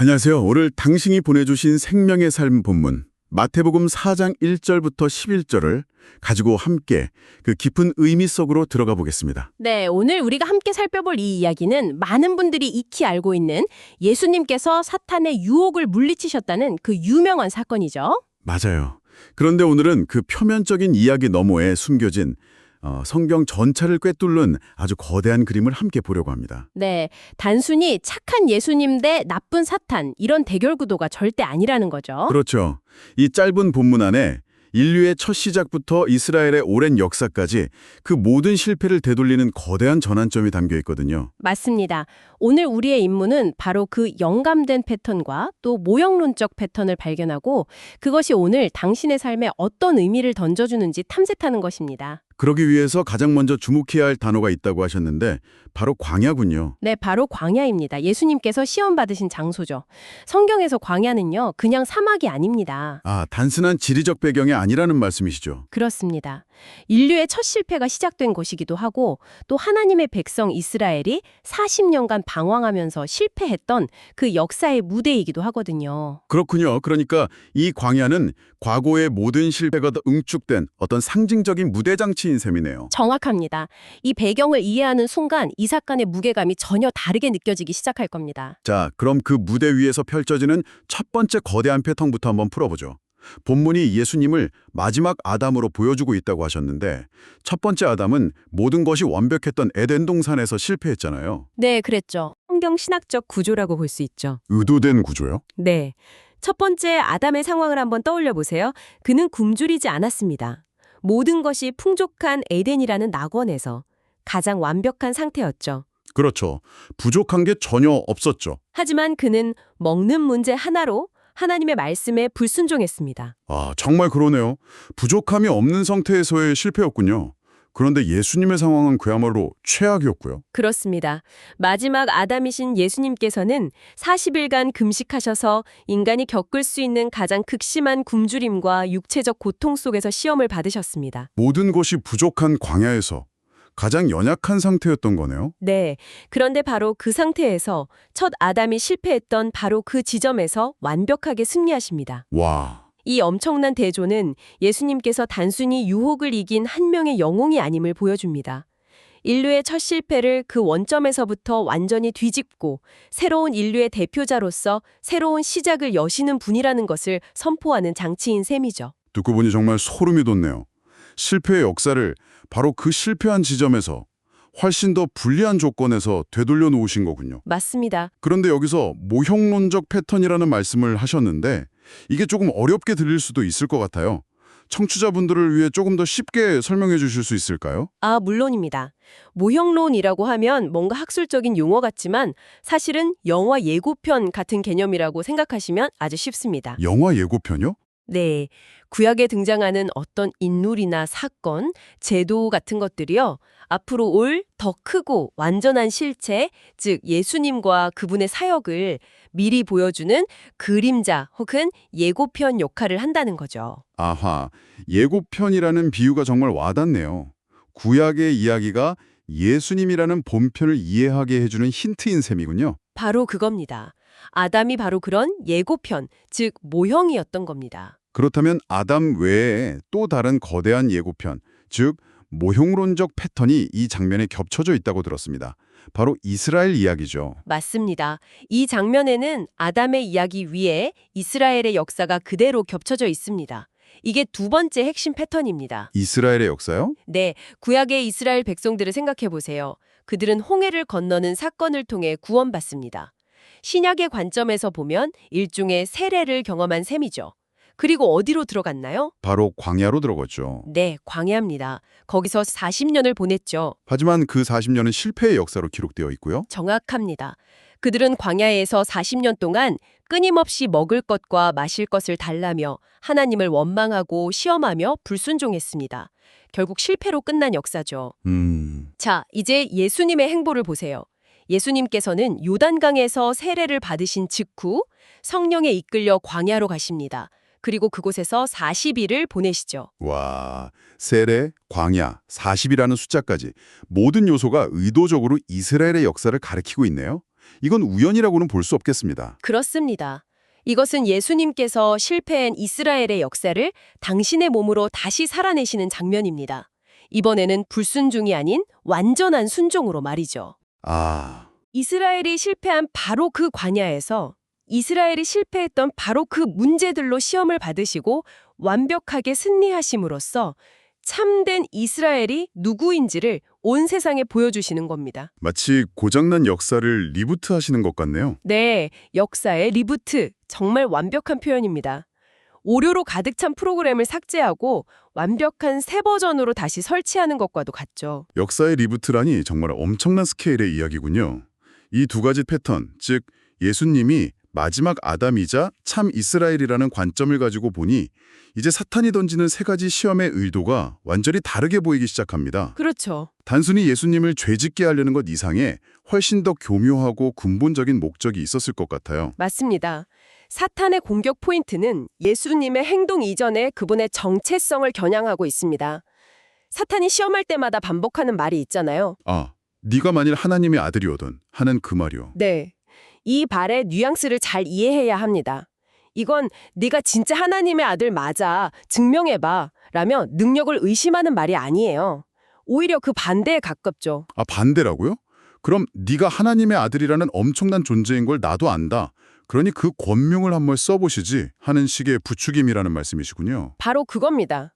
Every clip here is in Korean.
안녕하세요. 오늘 당신이 보내주신 생명의 삶 본문 마태복음 4장 1절부터 11절을 가지고 함께 그 깊은 의미 속으로 들어가 보겠습니다. 네, 오늘 우리가 함께 살펴볼 이 이야기는 많은 분들이 익히 알고 있는 예수님께서 사탄의 유혹을 물리치셨다는 그 유명한 사건이죠. 맞아요. 그런데 오늘은 그 표면적인 이야기 너머에 숨겨진 어, 성경 전체를 꿰뚫는 아주 거대한 그림을 함께 보려고 합니다. 네, 단순히 착한 예수님 대 나쁜 사탄 이런 대결 구도가 절대 아니라는 거죠. 그렇죠. 이 짧은 본문 안에 인류의 첫 시작부터 이스라엘의 오랜 역사까지 그 모든 실패를 되돌리는 거대한 전환점이 담겨 있거든요. 맞습니다. 오늘 우리의 임무는 바로 그 영감된 패턴과 또 모형론적 패턴을 발견하고 그것이 오늘 당신의 삶에 어떤 의미를 던져주는지 탐색하는 것입니다. 그러기 위해서 가장 먼저 주목해야 할 단어가 있다고 하셨는데 바로 광야군요. 네, 바로 광야입니다. 예수님께서 시험 받으신 장소죠. 성경에서 광야는요, 그냥 사막이 아닙니다. 아, 단순한 지리적 배경이 아니라는 말씀이시죠. 그렇습니다. 인류의 첫 실패가 시작된 곳이기도 하고 또 하나님의 백성 이스라엘이 40년간 방황하면서 실패했던 그 역사의 무대이기도 하거든요. 그렇군요. 그러니까 이 광야는 과거의 모든 실패가 다 응축된 어떤 상징적인 무대장치인 셈이네요. 정확합니다. 이 배경을 이해하는 순간 이 사건의 무게감이 전혀 다르게 느껴지기 시작할 겁니다. 자, 그럼 그 무대 위에서 펼쳐지는 첫 번째 거대한 패턴부터 한번 풀어보죠. 본문이 예수님을 마지막 아담으로 보여주고 있다고 하셨는데 첫 번째 아담은 모든 것이 완벽했던 에덴 동산에서 실패했잖아요. 네, 그랬죠. 성경 신학적 구조라고 볼 수 있죠. 의도된 구조요? 네. 첫 번째 아담의 상황을 한번 떠올려 보세요. 그는 굶주리지 않았습니다. 모든 것이 풍족한 에덴이라는 낙원에서 가장 완벽한 상태였죠. 그렇죠. 부족한 게 전혀 없었죠. 하지만 그는 먹는 문제 하나로 하나님의 말씀에 불순종했습니다. 아, 정말 그러네요. 부족함이 없는 상태에서의 실패였군요. 그런데 예수님의 상황은 그야말로 최악이었고요. 그렇습니다. 마지막 아담이신 예수님께서는 40일간 금식하셔서 인간이 겪을 수 있는 가장 극심한 굶주림과 육체적 고통 속에서 시험을 받으셨습니다. 모든 것이 부족한 광야에서 가장 연약한 상태였던 거네요. 네. 그런데 바로 그 상태에서 첫 아담이 실패했던 바로 그 지점에서 완벽하게 승리하십니다. 와, 이 엄청난 대조는 예수님께서 단순히 유혹을 이긴 한 명의 영웅이 아님을 보여줍니다. 인류의 첫 실패를 그 원점에서부터 완전히 뒤집고 새로운 인류의 대표자로서 새로운 시작을 여시는 분이라는 것을 선포하는 장치인 셈이죠. 듣고 보니 정말 소름이 돋네요. 실패의 역사를 바로 그 실패한 지점에서 훨씬 더 불리한 조건에서 되돌려 놓으신 거군요. 맞습니다. 그런데 여기서 모형론적 패턴이라는 말씀을 하셨는데 이게 조금 어렵게 들릴 수도 있을 것 같아요. 청취자분들을 위해 조금 더 쉽게 설명해 주실 수 있을까요? 아, 물론입니다. 모형론이라고 하면 뭔가 학술적인 용어 같지만 사실은 영화 예고편 같은 개념이라고 생각하시면 아주 쉽습니다. 영화 예고편이요? 네. 구약에 등장하는 어떤 인물이나 사건, 제도 같은 것들이요. 앞으로 올 더 크고 완전한 실체, 즉 예수님과 그분의 사역을 미리 보여주는 그림자 혹은 예고편 역할을 한다는 거죠. 아하, 예고편이라는 비유가 정말 와닿네요. 구약의 이야기가 예수님이라는 본편을 이해하게 해주는 힌트인 셈이군요. 바로 그겁니다. 아담이 바로 그런 예고편, 즉 모형이었던 겁니다. 그렇다면 아담 외에 또 다른 거대한 예고편, 즉 모형론적 패턴이 이 장면에 겹쳐져 있다고 들었습니다. 바로 이스라엘 이야기죠. 맞습니다. 이 장면에는 아담의 이야기 위에 이스라엘의 역사가 그대로 겹쳐져 있습니다. 이게 두 번째 핵심 패턴입니다. 이스라엘의 역사요? 네, 구약의 이스라엘 백성들을 생각해 보세요. 그들은 홍해를 건너는 사건을 통해 구원받습니다. 신약의 관점에서 보면 일종의 세례를 경험한 셈이죠. 그리고 어디로 들어갔나요? 바로 광야로 들어갔죠. 네, 광야입니다. 거기서 40년을 보냈죠. 하지만 그 40년은 실패의 역사로 기록되어 있고요. 정확합니다. 그들은 광야에서 40년 동안 끊임없이 먹을 것과 마실 것을 달라며 하나님을 원망하고 시험하며 불순종했습니다. 결국 실패로 끝난 역사죠. 음, 자, 이제 예수님의 행보를 보세요. 예수님께서는 요단강에서 세례를 받으신 직후 성령에 이끌려 광야로 가십니다. 그리고 그곳에서 40일을 보내시죠. 와, 세례, 광야, 40이라는 숫자까지 모든 요소가 의도적으로 이스라엘의 역사를 가리키고 있네요. 이건 우연이라고는 볼 수 없겠습니다. 그렇습니다. 이것은 예수님께서 실패한 이스라엘의 역사를 당신의 몸으로 다시 살아내시는 장면입니다. 이번에는 불순종이 아닌 완전한 순종으로 말이죠. 아, 이스라엘이 실패한 바로 그 광야에서 이스라엘이 실패했던 바로 그 문제들로 시험을 받으시고 완벽하게 승리하심으로써 참된 이스라엘이 누구인지를 온 세상에 보여주시는 겁니다. 마치 고장난 역사를 리부트 하시는 것 같네요. 네, 역사의 리부트. 정말 완벽한 표현입니다. 오류로 가득 찬 프로그램을 삭제하고 완벽한 새 버전으로 다시 설치하는 것과도 같죠. 역사의 리부트라니 정말 엄청난 스케일의 이야기군요. 이 두 가지 패턴, 즉 예수님이 마지막 아담이자 참 이스라엘이라는 관점을 가지고 보니 이제 사탄이 던지는 세 가지 시험의 의도가 완전히 다르게 보이기 시작합니다. 그렇죠. 단순히 예수님을 죄짓게 하려는 것 이상에 훨씬 더 교묘하고 근본적인 목적이 있었을 것 같아요. 맞습니다. 사탄의 공격 포인트는 예수님의 행동 이전에 그분의 정체성을 겨냥하고 있습니다. 사탄이 시험할 때마다 반복하는 말이 있잖아요. 아, 네가 만일 하나님의 아들이오든 하는 그 말이요. 네. 이 말의 뉘앙스를 잘 이해해야 합니다. 이건 네가 진짜 하나님의 아들 맞아. 증명해봐. 라며 능력을 의심하는 말이 아니에요. 오히려 그 반대에 가깝죠. 아, 반대라고요? 그럼 네가 하나님의 아들이라는 엄청난 존재인 걸 나도 안다. 그러니 그 권명을 한번 써보시지 하는 식의 부추김이라는 말씀이시군요. 바로 그겁니다.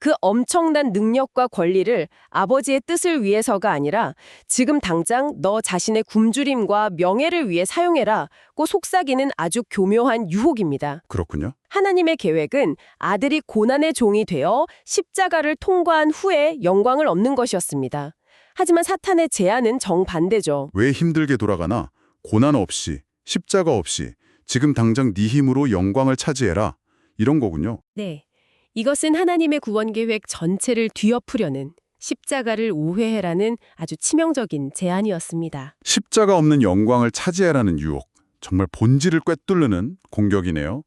그 엄청난 능력과 권리를 아버지의 뜻을 위해서가 아니라 지금 당장 너 자신의 굶주림과 명예를 위해 사용해라고 속삭이는 아주 교묘한 유혹입니다. 그렇군요. 하나님의 계획은 아들이 고난의 종이 되어 십자가를 통과한 후에 영광을 얻는 것이었습니다. 하지만 사탄의 제안은 정반대죠. 왜 힘들게 돌아가나 고난 없이 십자가 없이 지금 당장 네 힘으로 영광을 차지해라 이런 거군요. 네. 이것은 하나님의 구원 계획 전체를 뒤엎으려는 십자가를 우회해라는 아주 치명적인 제안이었습니다. 십자가 없는 영광을 차지해라는 유혹. 정말 본질을 꿰뚫는 공격이네요.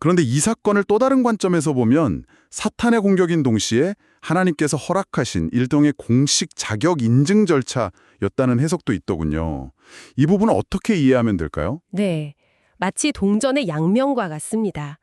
그런데 이 사건을 또 다른 관점에서 보면 사탄의 공격인 동시에 하나님께서 허락하신 일종의 공식 자격 인증 절차였다는 해석도 있더군요. 이 부분은 어떻게 이해하면 될까요? 네. 마치 동전의 양면과 같습니다.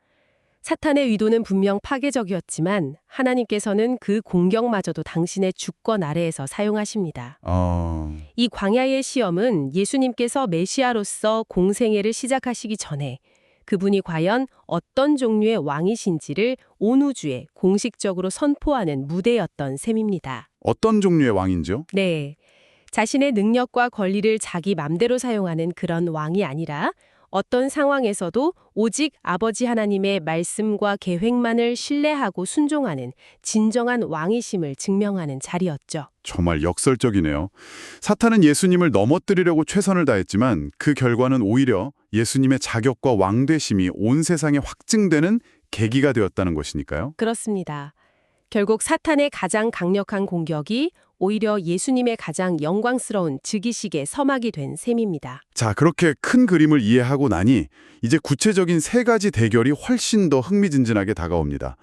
사탄의 의도는 분명 파괴적이었지만 하나님께서는 그 공격마저도 당신의 주권 아래에서 사용하십니다. 아, 이 광야의 시험은 예수님께서 메시아로서 공생애를 시작하시기 전에 그분이 과연 어떤 종류의 왕이신지를 온 우주에 공식적으로 선포하는 무대였던 셈입니다. 어떤 종류의 왕인지요? 네. 자신의 능력과 권리를 자기 맘대로 사용하는 그런 왕이 아니라 어떤 상황에서도 오직 아버지 하나님의 말씀과 계획만을 신뢰하고 순종하는 진정한 왕이심을 증명하는 자리였죠. 정말 역설적이네요. 사탄은 예수님을 넘어뜨리려고 최선을 다했지만 그 결과는 오히려 예수님의 자격과 왕되심이 온 세상에 확증되는 계기가 되었다는 것이니까요. 그렇습니다. 결국 사탄의 가장 강력한 공격이 오히려 예수님의 가장 영광스러운 즉위식의 서막이 된 셈입니다. 자, 그렇게 큰 그림을 이해하고 나니 이제 구체적인 세 가지 대결이 훨씬 더 흥미진진하게 다가옵니다.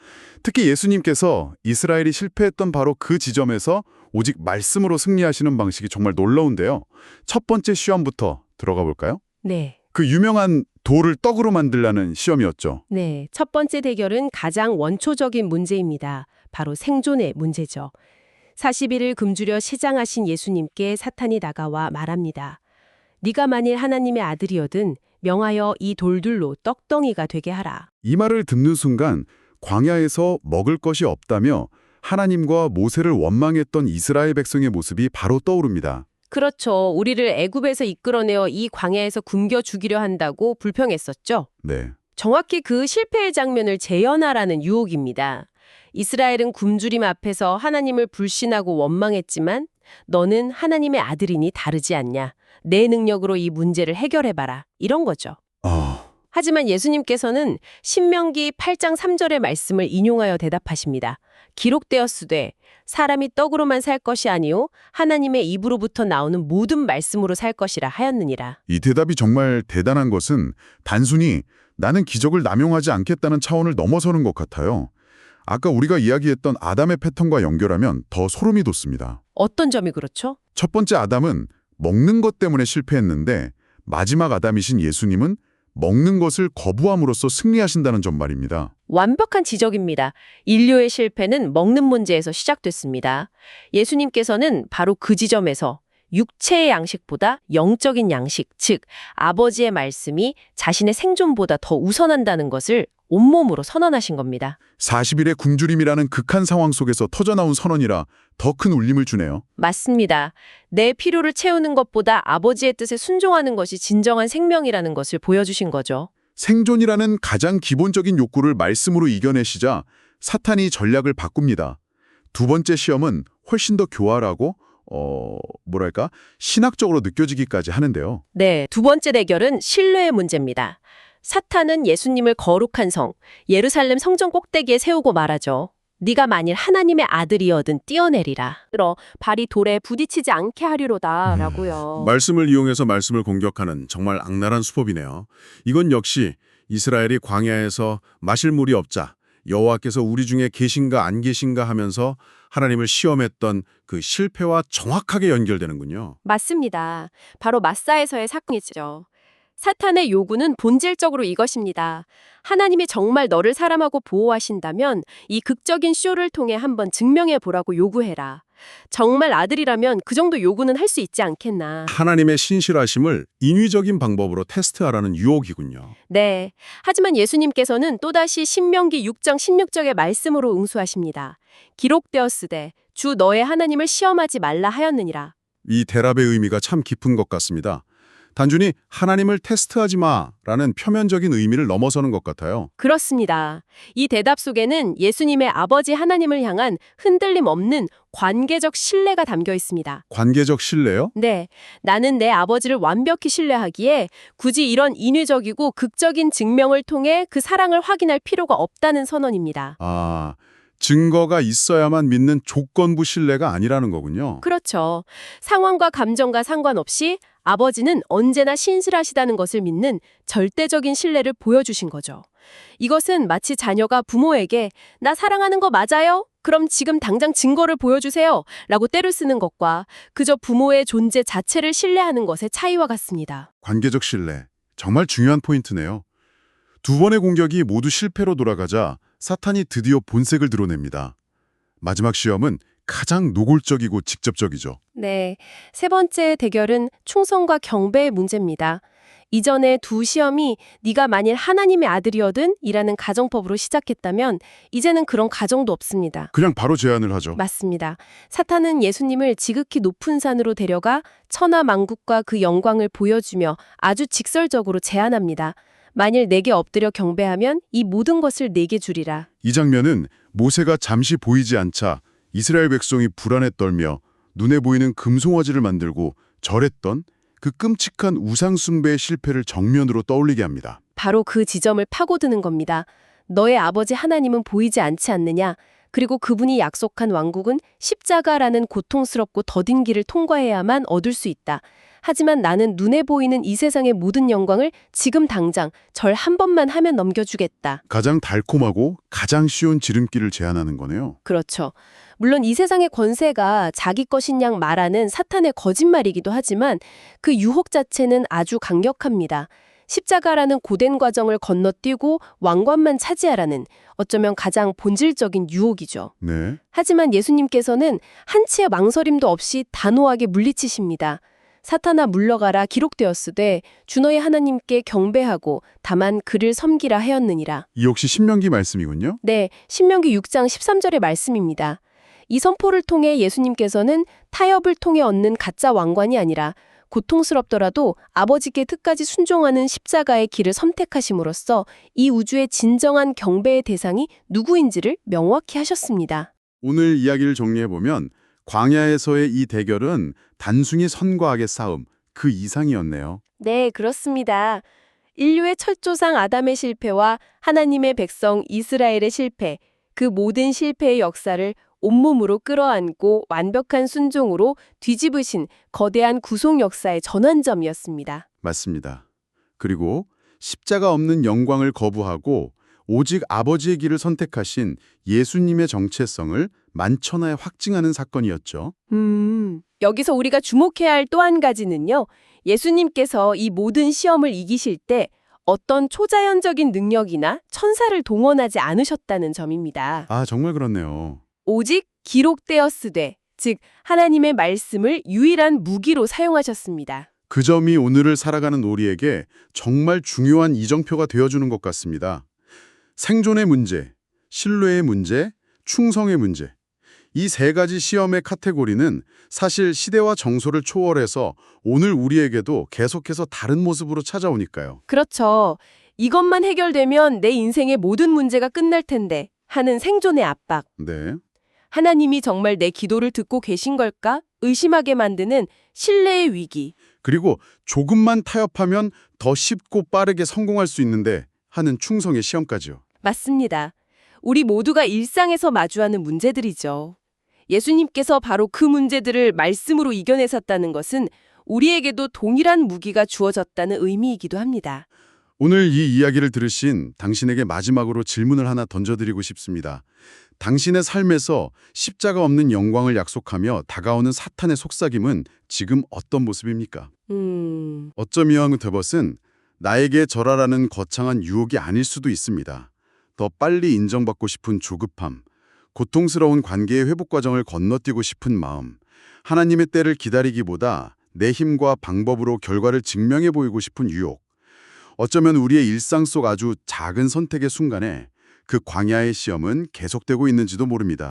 특히 예수님께서 이스라엘이 실패했던 바로 그 지점에서 오직 말씀으로 승리하시는 방식이 정말 놀라운데요. 첫 번째 시험부터 들어가 볼까요? 네. 그 유명한 돌을 떡으로 만들라는 시험이었죠. 네, 첫 번째 대결은 가장 원초적인 문제입니다. 바로 생존의 문제죠. 40일을 금주려 시장하신 예수님께 사탄이 다가와 말합니다. 네가 만일 하나님의 아들이어든 명하여 이 돌들로 떡덩이가 되게 하라. 이 말을 듣는 순간 광야에서 먹을 것이 없다며 하나님과 모세를 원망했던 이스라엘 백성의 모습이 바로 떠오릅니다. 그렇죠. 우리를 애굽에서 이끌어내어 이 광야에서 굶겨 죽이려 한다고 불평했었죠. 네. 정확히 그 실패의 장면을 재현하라는 유혹입니다. 이스라엘은 굶주림 앞에서 하나님을 불신하고 원망했지만 너는 하나님의 아들이니 다르지 않냐. 내 능력으로 이 문제를 해결해봐라. 이런 거죠. 아, 하지만 예수님께서는 신명기 8장 3절의 말씀을 인용하여 대답하십니다. 기록되었으되 사람이 떡으로만 살 것이 아니요 하나님의 입으로부터 나오는 모든 말씀으로 살 것이라 하였느니라. 이 대답이 정말 대단한 것은 단순히 나는 기적을 남용하지 않겠다는 차원을 넘어서는 것 같아요. 아까 우리가 이야기했던 아담의 패턴과 연결하면 더 소름이 돋습니다. 어떤 점이 그렇죠? 첫 번째 아담은 먹는 것 때문에 실패했는데 마지막 아담이신 예수님은 먹는 것을 거부함으로써 승리하신다는 점 말입니다. 완벽한 지적입니다. 인류의 실패는 먹는 문제에서 시작됐습니다. 예수님께서는 바로 그 지점에서 육체의 양식보다 영적인 양식, 즉 아버지의 말씀이 자신의 생존보다 더 우선한다는 것을 온몸으로 선언하신 겁니다. 40일의 굶주림이라는 극한 상황 속에서 터져나온 선언이라 더 큰 울림을 주네요. 맞습니다. 내 필요를 채우는 것보다 아버지의 뜻에 순종하는 것이 진정한 생명이라는 것을 보여주신 거죠. 생존이라는 가장 기본적인 욕구를 말씀으로 이겨내시자 사탄이 전략을 바꿉니다. 두 번째 시험은 훨씬 더 교활하고 어, 뭐랄까? 신학적으로 느껴지기까지 하는데요. 네, 두 번째 대결은 신뢰의 문제입니다. 사탄은 예수님을 거룩한 성, 예루살렘 성전 꼭대기에 세우고 말하죠. 네가 만일 하나님의 아들이어든 뛰어내리라. 들어 발이 돌에 부딪히지 않게 하리로다라고요. 말씀을 이용해서 말씀을 공격하는 정말 악랄한 수법이네요. 이건 역시 이스라엘이 광야에서 마실 물이 없자 여호와께서 우리 중에 계신가 안 계신가 하면서 하나님을 시험했던 그 실패와 정확하게 연결되는군요. 맞습니다. 바로 마사에서의 사건이죠. 사탄의 요구는 본질적으로 이것입니다. 하나님이 정말 너를 사람하고 보호하신다면 이 극적인 쇼를 통해 한번 증명해 보라고 요구해라. 정말 아들이라면 그 정도 요구는 할 수 있지 않겠나. 하나님의 신실하심을 인위적인 방법으로 테스트하라는 유혹이군요. 네. 하지만 예수님께서는 또다시 신명기 6장 16절의 말씀으로 응수하십니다. 기록되었으되 주 너의 하나님을 시험하지 말라 하였느니라. 이 대답의 의미가 참 깊은 것 같습니다. 단순히 하나님을 테스트하지 마라는 표면적인 의미를 넘어서는 것 같아요. 그렇습니다. 이 대답 속에는 예수님의 아버지 하나님을 향한 흔들림 없는 관계적 신뢰가 담겨 있습니다. 관계적 신뢰요? 네, 나는 내 아버지를 완벽히 신뢰하기에 굳이 이런 인위적이고 극적인 증명을 통해 그 사랑을 확인할 필요가 없다는 선언입니다. 아, 증거가 있어야만 믿는 조건부 신뢰가 아니라는 거군요. 그렇죠. 상황과 감정과 상관없이 아버지는 언제나 신실하시다는 것을 믿는 절대적인 신뢰를 보여주신 거죠. 이것은 마치 자녀가 부모에게 나 사랑하는 거 맞아요? 그럼 지금 당장 증거를 보여주세요. 라고 때를 쓰는 것과 그저 부모의 존재 자체를 신뢰하는 것의 차이와 같습니다. 관계적 신뢰. 정말 중요한 포인트네요. 두 번의 공격이 모두 실패로 돌아가자 사탄이 드디어 본색을 드러냅니다. 마지막 시험은 가장 노골적이고 직접적이죠. 네. 세 번째 대결은 충성과 경배의 문제입니다. 이전에 두 시험이 네가 만일 하나님의 아들이어든 이라는 가정법으로 시작했다면 이제는 그런 가정도 없습니다. 그냥 바로 제안을 하죠. 맞습니다. 사탄은 예수님을 지극히 높은 산으로 데려가 천하 만국과 그 영광을 보여주며 아주 직설적으로 제안합니다. 만일 내게 엎드려 경배하면 이 모든 것을 내게 주리라. 이 장면은 모세가 잠시 보이지 않자 이스라엘 백성이 불안에 떨며 눈에 보이는 금송아지를 만들고 절했던 그 끔찍한 우상 숭배의 실패를 정면으로 떠올리게 합니다. 바로 그 지점을 파고드는 겁니다. 너의 아버지 하나님은 보이지 않지 않느냐? 그리고 그분이 약속한 왕국은 십자가라는 고통스럽고 더딘 길을 통과해야만 얻을 수 있다. 하지만 나는 눈에 보이는 이 세상의 모든 영광을 지금 당장 절 한 번만 하면 넘겨주겠다. 가장 달콤하고 가장 쉬운 지름길을 제안하는 거네요. 그렇죠. 물론 이 세상의 권세가 자기 것인 양 말하는 사탄의 거짓말이기도 하지만 그 유혹 자체는 아주 강력합니다. 십자가라는 고된 과정을 건너뛰고 왕관만 차지하라는 어쩌면 가장 본질적인 유혹이죠. 네. 하지만 예수님께서는 한치의 망설임도 없이 단호하게 물리치십니다. 사탄아 물러가라 기록되었으되 주 너의 하나님께 경배하고 다만 그를 섬기라 하였느니라. 이 역시 신명기 말씀이군요. 네, 신명기 6장 13절의 말씀입니다. 이 선포를 통해 예수님께서는 타협을 통해 얻는 가짜 왕관이 아니라 고통스럽더라도 아버지께 끝까지 순종하는 십자가의 길을 선택하심으로써 이 우주의 진정한 경배의 대상이 누구인지를 명확히 하셨습니다. 오늘 이야기를 정리해보면 광야에서의 이 대결은 단순히 선과 악의 싸움, 그 이상이었네요. 네, 그렇습니다. 인류의 철조상 아담의 실패와 하나님의 백성 이스라엘의 실패, 그 모든 실패의 역사를 온몸으로 끌어안고 완벽한 순종으로 뒤집으신 거대한 구속 역사의 전환점이었습니다. 맞습니다. 그리고 십자가 없는 영광을 거부하고 오직 아버지의 길을 선택하신 예수님의 정체성을 만천하에 확증하는 사건이었죠. 음, 여기서 우리가 주목해야 할 또 한 가지는요. 예수님께서 이 모든 시험을 이기실 때 어떤 초자연적인 능력이나 천사를 동원하지 않으셨다는 점입니다. 아, 정말 그렇네요. 오직 기록되었으되, 즉 하나님의 말씀을 유일한 무기로 사용하셨습니다. 그 점이 오늘을 살아가는 우리에게 정말 중요한 이정표가 되어주는 것 같습니다. 생존의 문제, 신뢰의 문제, 충성의 문제. 이 세 가지 시험의 카테고리는 사실 시대와 정소를 초월해서 오늘 우리에게도 계속해서 다른 모습으로 찾아오니까요. 그렇죠. 이것만 해결되면 내 인생의 모든 문제가 끝날 텐데 하는 생존의 압박. 네. 하나님이 정말 내 기도를 듣고 계신 걸까? 의심하게 만드는 신뢰의 위기. 그리고 조금만 타협하면 더 쉽고 빠르게 성공할 수 있는데 하는 충성의 시험까지요. 맞습니다. 우리 모두가 일상에서 마주하는 문제들이죠. 예수님께서 바로 그 문제들을 말씀으로 이겨내셨다는 것은 우리에게도 동일한 무기가 주어졌다는 의미이기도 합니다. 오늘 이 이야기를 들으신 당신에게 마지막으로 질문을 하나 던져드리고 싶습니다. 당신의 삶에서 십자가 없는 영광을 약속하며 다가오는 사탄의 속삭임은 지금 어떤 모습입니까? 음, 어쩜 이왕 데벗은 나에게 절하라는 거창한 유혹이 아닐 수도 있습니다. 더 빨리 인정받고 싶은 조급함, 고통스러운 관계의 회복 과정을 건너뛰고 싶은 마음, 하나님의 때를 기다리기보다 내 힘과 방법으로 결과를 증명해 보이고 싶은 유혹, 어쩌면 우리의 일상 속 아주 작은 선택의 순간에 그 광야의 시험은 계속되고 있는지도 모릅니다.